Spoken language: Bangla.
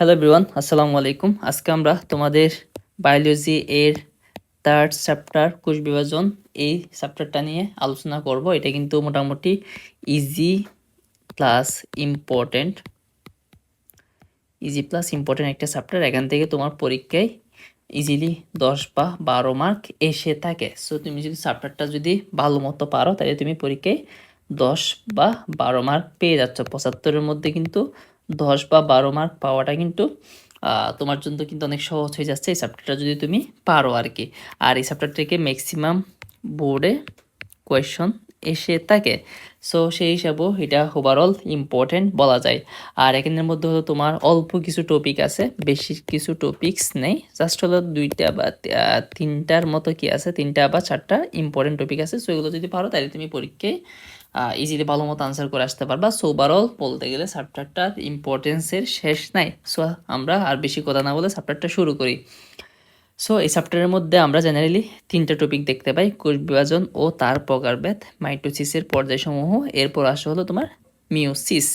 হ্যালো এভরিওয়ান আসসালামু আলাইকুম আজকে আমরা তোমাদের বায়োলজি এর থার্ড চ্যাপ্টার কোষ বিভাজন, এই চ্যাপ্টারটা নিয়ে আলোচনা করব। এটা কিন্তু মোটামুটি easy plus important easy plus important একটা চ্যাপ্টার এখান থেকে তোমার পরীক্ষায় ইজিলি দশ বা বারো মার্ক এসে থাকে। সো তুমি যদি চ্যাপ্টারটা যদি ভালো মতো পারো, তাহলে তুমি পরীক্ষায় দশ বা বারো মার্ক পেয়ে যাচ্ছ। পঁচাত্তরের মধ্যে কিন্তু দশ বা বারো মার্ক পাওয়াটা কিন্তু তোমার জন্য কিন্তু অনেক সহজ হয়ে যাচ্ছে এই চ্যাপ্টারটা যদি তুমি পারো আর কি আর এই চ্যাপ্টার থেকে ম্যাক্সিমাম বোর্ডে কোয়েশন এসে থাকে। সো সেই হিসাবেও এটা ওভারঅল ইম্পর্টেন্ট বলা যায়। আর এখানের মধ্যে হলো তোমার অল্প কিছু টপিক আছে, বেশি কিছু টপিকস নেই। জাস্ট হলো দুইটা বা তিনটার মতো কি আছে, তিনটা বা চারটা ইম্পর্টেন্ট টপিক আছে। সো এগুলো যদি পারো, তাহলে তুমি পরীক্ষায় ইজিলি ভালো মতো আনসার করে আসতে পারবা। সো ওভারঅল বলতে গেলে সাবজেক্টটার ইম্পর্টেন্সের শেষ নাই। সো আমরা আর বেশি কথা না বলে সাবজেক্টটা শুরু করি। সো এই চ্যাপ্টারের মধ্যে আমরা জেনারেলি তিনটা টপিক দেখতে পাই, কোষ বিভাজন ও তার প্রকারভেদ মাইটোসিসের পর্যায়সমূহ, এরপর আসা হলো তোমার মিওসিস